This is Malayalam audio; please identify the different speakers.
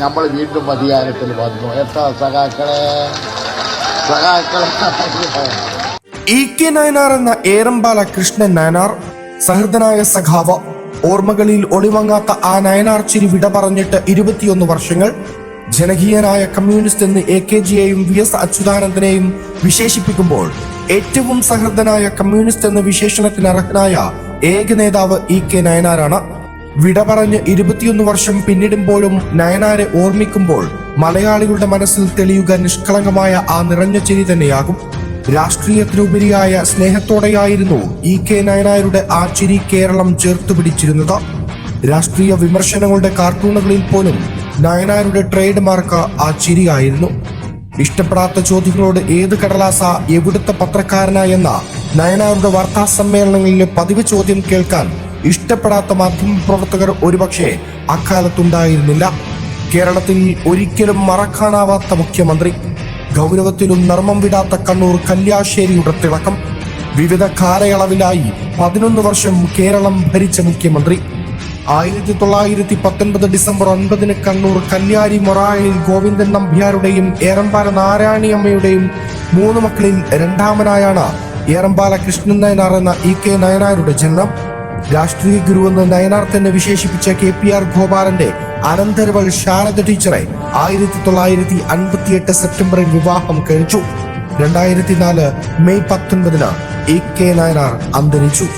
Speaker 1: നമ്മൾ വീണ്ടും അധികാരത്തിൽ വന്നു. എത്ര സഖാക്കളെ? സഖാക്കളെ
Speaker 2: ഇ കെ നയനാർ എന്ന ഏറമ്പാല കൃഷ്ണൻ നയനാർ സഹൃദനായ സഖാവ് ഓർമ്മകളിൽ ഒളിവങ്ങാത്ത ആ നയനാർ ചിരി വിട പറഞ്ഞിട്ട് ഇരുപത്തിയൊന്ന് വർഷങ്ങൾ ജനകീയനായ കമ്മ്യൂണിസ്റ്റ് എന്ന് എ കെ ജിയെയും വി എസ് അച്യുതാനന്ദനെയും വിശേഷിപ്പിക്കുമ്പോൾ ഏറ്റവും സഹൃദനായ കമ്മ്യൂണിസ്റ്റ് എന്ന വിശേഷണത്തിന് അർഹനായ ഏക നേതാവ് ഇ കെ നയനാരാണ്. വിട പറഞ്ഞ് ഇരുപത്തിയൊന്ന് വർഷം പിന്നിടുമ്പോഴും നയനാരെ ഓർമ്മിക്കുമ്പോൾ മലയാളികളുടെ മനസ്സിൽ തെളിയുക നിഷ്കളങ്കമായ ആ നിറഞ്ഞ ചിരി തന്നെയാകും. രാഷ്ട്രീയത്തിനുപരിയായ സ്നേഹത്തോടെയായിരുന്നു ഇ കെ നയനാരുടെ ആ ചിരി കേരളം ചേർത്തു പിടിച്ചിരുന്നത്. രാഷ്ട്രീയ വിമർശനങ്ങളുടെ കാർട്ടൂണുകളിൽ പോലും നയനാരുടെ ട്രേഡ് മാർക്ക് ആ ചിരിയായിരുന്നു. ഇഷ്ടപ്പെടാത്ത ചോദ്യങ്ങളോട് ഏത് കടലാസ എവിടുത്തെ പത്രക്കാരനായെന്ന നയനാരുടെ വാർത്താ സമ്മേളനങ്ങളിലെ പതിവ് ചോദ്യം കേൾക്കാൻ ഇഷ്ടപ്പെടാത്ത മാധ്യമ പ്രവർത്തകർ ഒരുപക്ഷെ അക്കാലത്തുണ്ടായിരുന്നില്ല. കേരളത്തിൽ ഒരിക്കലും മറക്കാനാവാത്ത മുഖ്യമന്ത്രി ഗൗരവത്തിലും നർമ്മം വിടാത്ത കണ്ണൂർ കല്യാശ്ശേരിയുടെ തിളക്കം വിവിധ കാലയളവിലായി പതിനൊന്ന് വർഷം കേരളം ഭരിച്ച മുഖ്യമന്ത്രി. ആയിരത്തി തൊള്ളായിരത്തി പത്തൊൻപത് ഡിസംബർ ഒൻപതിന് കണ്ണൂർ കല്യാരി മൊറായിൽ ഗോവിന്ദൻ നമ്പ്യാരുടെയും ഏറമ്പാല നാരായണിയമ്മയുടെയും മൂന്ന് മക്കളിൽ രണ്ടാമനായാണ് ഏറമ്പാല കൃഷ്ണൻ നയനാർ എന്ന ഇ കെ നയനാരുടെ ജന്മം രാഷ്ട്രീയ ഗുരുവെന്ന് നയനാർ വിശേഷിപ്പിച്ച കെ പി ആർ ഗോപാലന്റെ അനന്തരവൾ ശാരദ ടീച്ചറെ ആയിരത്തി തൊള്ളായിരത്തി അൻപത്തിയെട്ട് സെപ്റ്റംബറിൽ വിവാഹം കഴിച്ചു. രണ്ടായിരത്തി നാല് മെയ് പത്തൊൻപതിന് എ കെ നായനാർ അന്തരിച്ചു.